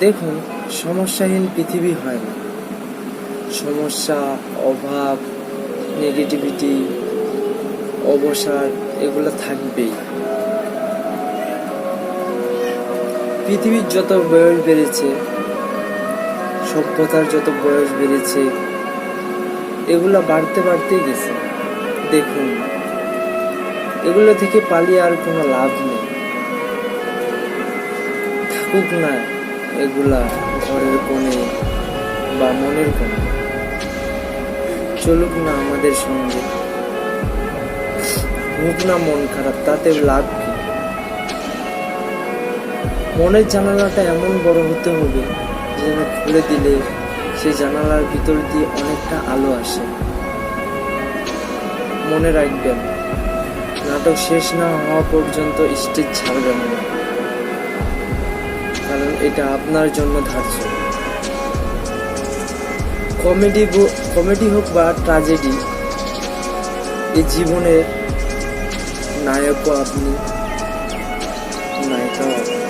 দেখুন, সমস্যাহীন পৃথিবী হয় না। সমস্যা, অভাব নেগেটিভিটি অবসাদ, এগুলো থাকবেই। পৃথিবীর যত বয়স বেড়েছে, সভ্যতার যত বয়স বেড়েছে, এগুলো বাড়তে বাড়তেই গেছে। দেখুন, এগুলো থেকে পালিয়ে আর কোনো লাভ নেই। থাকুক না। এগুলা ঘরের কোণে বা মনের কোণে। চলুক না আমাদের সঙ্গে। হোক না মন খারাপ, তাতে লাভ কি? মনের জানালাটা এমন বড় হতে হবে যেন খুলে দিলে সে জানালার ভিতর দিয়ে অনেকটা আলো আসে। মনে রাখবেন, নাটক শেষ না হওয়া পর্যন্ত স্টেজ ছাড়বেন না। কারণ এটা আপনার জন্য ধার্য। কমেডি কমেডি হোক বা ট্রাজেডি, এই জীবনের নায়কও আপনি, নায়িকাও আপনি।